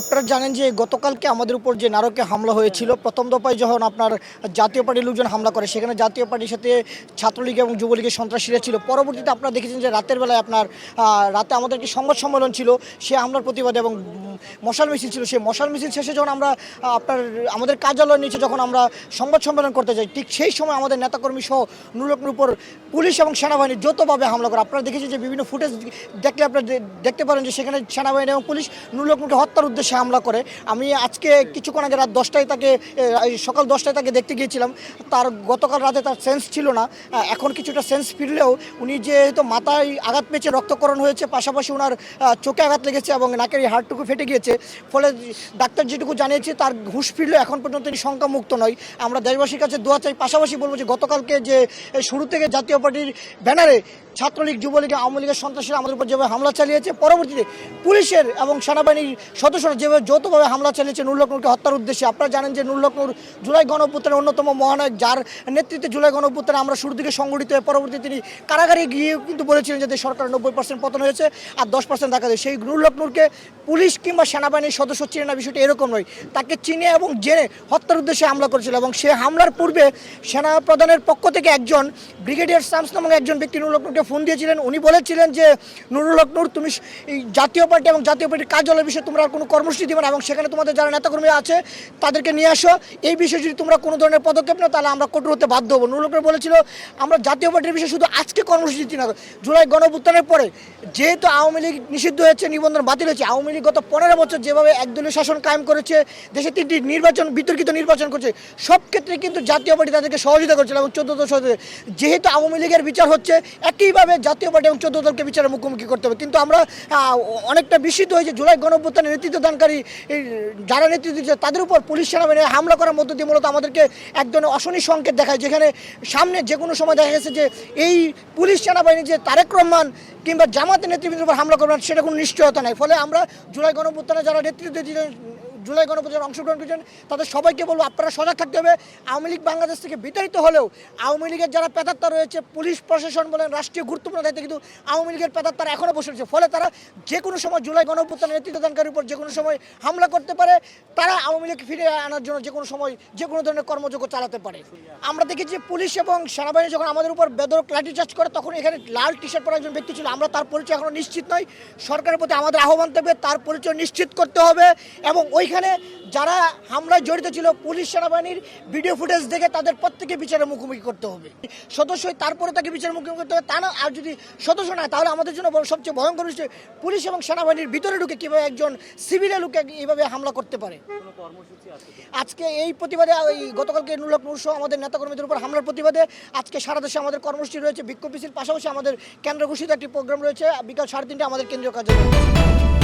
আপনারা জানেন যে গতকালকে আমাদের উপর যে নারকে হামলা হয়েছিল, প্রথম দফায় যখন আপনার জাতীয় পার্টির লোকজন হামলা করে, সেখানে জাতীয় পার্টির সাথে ছাত্রলীগ এবং যুবলীগের সন্ত্রাসীরা ছিল। পরবর্তীতে আপনারা দেখেছেন যে রাতের বেলায় আপনার রাতে আমাদের একটি সংবাদ সম্মেলন ছিল, সে হামলার প্রতিবাদে এবং মশাল মিছিল ছিল। সেই মশাল মিছিল শেষে যখন আমরা আপনার, আমাদের কার্যালয়ের নিচে যখন আমরা সংবাদ সম্মেলন করতে যাই, ঠিক সেই সময় আমাদের নেতাকর্মী সহ নুরকনুর উপর পুলিশ এবং সেনাবাহিনী যৌথভাবে হামলা করে। আপনারা দেখেছেন যে বিভিন্ন ফুটেজ দেখলে আপনারা দেখতে পারেন যে সেখানে সেনাবাহিনী এবং পুলিশ নুরুলকনুরকে হত্যার উদ্দেশ্যে হামলা করে। আমি আজকে কিছুক্ষণ আগে রাত দশটায় তাকে সকাল দশটায় তাকে দেখতে গিয়েছিলাম। তার গতকাল রাতে তার সেন্স ছিল না। এখন কিছুটা সেন্স ফিরলেও উনি যেহেতু মাথায় আঘাত পেয়েছে, রক্তকরণ হয়েছে, পাশাপাশি ওনার চোখে আঘাত লেগেছে এবং নাকের এই হাড়টুকু ফেটে গিয়েছে। ফলে ডাক্তার যেটুকু জানিয়েছে, তার হুঁশ ফিরলেও এখন পর্যন্ত তিনি শঙ্কামুক্ত নয়। আমরা দেশবাসীর কাছে দোয়া চাই, পাশাপাশি বলব যে গতকালকে যে শুরু থেকে জাতীয় পার্টির ব্যানারে ছাত্রলীগ, যুবলীগ, আওয়ামী লীগের সন্ত্রাসীরা আমাদের উপর যেভাবে হামলা চালিয়েছে, পরবর্তীতে পুলিশের এবং সেনাবাহিনীর সদস্যরা যেভাবে যৌথভাবে হামলা চালিয়েছে নুরুলকনুরকে হত্যার উদ্দেশ্যে। আপনারা জানেন যে নুরুলকনুর জুলাই গণপুত্রের অন্যতম মহানায়ক, যার নেতৃত্বে জুলাই গণঅভ্যুত্থানে আমরা শুরু থেকে সংগঠিত হয়ে পরবর্তীতে তিনি কারাগারে গিয়ে কিন্তু বলেছিলেন যে সরকার নব্বই পার্সেন্ট পতন হয়েছে আর দশ পার্সেন্ট দেখা যায়। সেই নুরুলকনুরকে পুলিশ কিংবা সেনাবাহিনীর সদস্য চিনে না, বিষয়টি এরকম নয়। তাকে চিনে এবং জেনে হত্যার উদ্দেশ্যে হামলা করেছিল এবং সে হামলার পূর্বে সেনা প্রধানের পক্ষ থেকে একজন ব্রিগেডিয়ার শামস নামক একজন ব্যক্তি নুরুল হকনুরকে ফোন দিয়েছিলেন, উনি বলেছিলেন যে, নুরুল হকনুর তুমি এই জাতীয় পার্টি এবং জাতীয় পার্টির কার্যালয়ের বিষয়ে তোমরা কোনো কর্মসূচি দিবে না এবং সেখানে তোমাদের যারা নেতাকর্মী আছে, তাদেরকে নিয়ে আসো। এই বিষয়ে যদি তোমরা কোনো ধরনের পদক্ষেপ নাও, তাহলে আমরা কঠোর হতে বাধ্য হব। নুরুল হকনুর বলেছিল, আমরা জাতীয় পার্টির বিষয়ে শুধু আজকে কর্মসূচি না, জুলাই গণভুত্থানের পরে যেহেতু আওয়ামী লীগ নিষিদ্ধ হয়েছে, নিবন্ধন বাতিল হয়েছে, আওয়ামী লীগ গত পনেরো বছর যেভাবে একদলীয় শাসন কায়েম করেছে, দেশে তিনটি নির্বাচন, বিতর্কিত নির্বাচন করছে, সব ক্ষেত্রে কিন্তু জাতীয় পার্টি তাদেরকে সহযোগিতা করছিল এবং চোদ্দ সহযোগিতা যেহেতু আওয়ামী লীগের বিচার হচ্ছে একইভাবে জাতীয় পার্টি এবং চোদ্দ দলকে বিচারের মুখোমুখি করতে হবে। কিন্তু আমরা অনেকটা বিস্মিত হয়েছে জুলাই গণঅভ্যুত্থানের নেতৃত্ব দানকারী যারা নেতৃত্ব দিচ্ছে, তাদের উপর পুলিশ সেনাবাহিনী হামলা করার মধ্য দিয়ে মূলত আমাদেরকে এক ধরনের অশনি সংকেত দেখায়, যেখানে সামনে যে কোনো সময় দেখা গেছে যে এই পুলিশ সেনাবাহিনী যে তারেক রহমান কিংবা জামাতের নেতৃত্বের উপর হামলা করবেন, সেটা কোনো নিশ্চয়তা নাই। ফলে আমরা জুলাই গণঅভ্যুত্থানে যারা নেতৃত্ব দিচ্ছেন জুলাই গণপ্রচার অংশগ্রহণ করেছেন, তাদের সবাইকে বলব আপনারা সজাগ থাকতে হবে। আওয়ামী লীগ বাংলাদেশ থেকে বিতাড়িত হলেও আওয়ামী লীগের যারা পেতাত্তা রয়েছে, পুলিশ প্রশাসন বলেন, রাষ্ট্রীয় গুরুত্বপূর্ণ দায়িত্ব কিন্তু আওয়ামী লীগের পেতাত্তারা এখনও বসে রয়েছে। ফলে তারা যে কোনো সময় জুলাই গণপ্রত্যানের নেতৃত্বদানকারীর উপর যে কোনো সময় হামলা করতে পারে, তারা আওয়ামী লীগ ফিরে আনার জন্য যে কোনো সময় যে কোনো ধরনের কর্মযোগ্য চালাতে পারে। আমরা দেখেছি পুলিশ এবং সেনাবাহিনী যখন আমাদের উপর বেদরক লাঠিচার্জ করে, তখন এখানে লাল টি শার্ট পরা একজন ব্যক্তি ছিল। আমরা তার পরিচয় এখনও নিশ্চিত নয় সরকারের প্রতি আমাদের আহ্বান থাকবে, তার পরিচয় নিশ্চিত করতে হবে এবং ওইখানে যারা হামলায় জড়িত ছিল, পুলিশ সেনাবাহিনীর ভিডিও ফুটেজ দেখে তাদের প্রত্যেকে বিচারের মুখোমুখি করতে হবে। সদস্য তারপরে তাকে বিচারের মুখোমুখি করতে হবে। তা না, আর যদি সদস্য না তাহলে আমাদের জন্য সবচেয়ে ভয়ঙ্কর বিষয় পুলিশ এবং সেনাবাহিনীর ভিতরে ঢুকে কীভাবে একজন সিভিলের লোকে এইভাবে হামলা করতে পারে। আজকে এই প্রতিবাদে এই গতকালকে নুরুলক নূর সহ আমাদের নেতাকর্মীদের উপর হামলার প্রতিবাদে আজকে সারা দেশে আমাদের কর্মসূচি রয়েছে। বিক্ষোভ মিছিল পাশাপাশি আমাদের কেন্দ্র ঘোষিত একটি প্রোগ্রাম রয়েছে। বিকাল সাড়ে তিনটে আমাদের কেন্দ্রীয় কার্যালয়।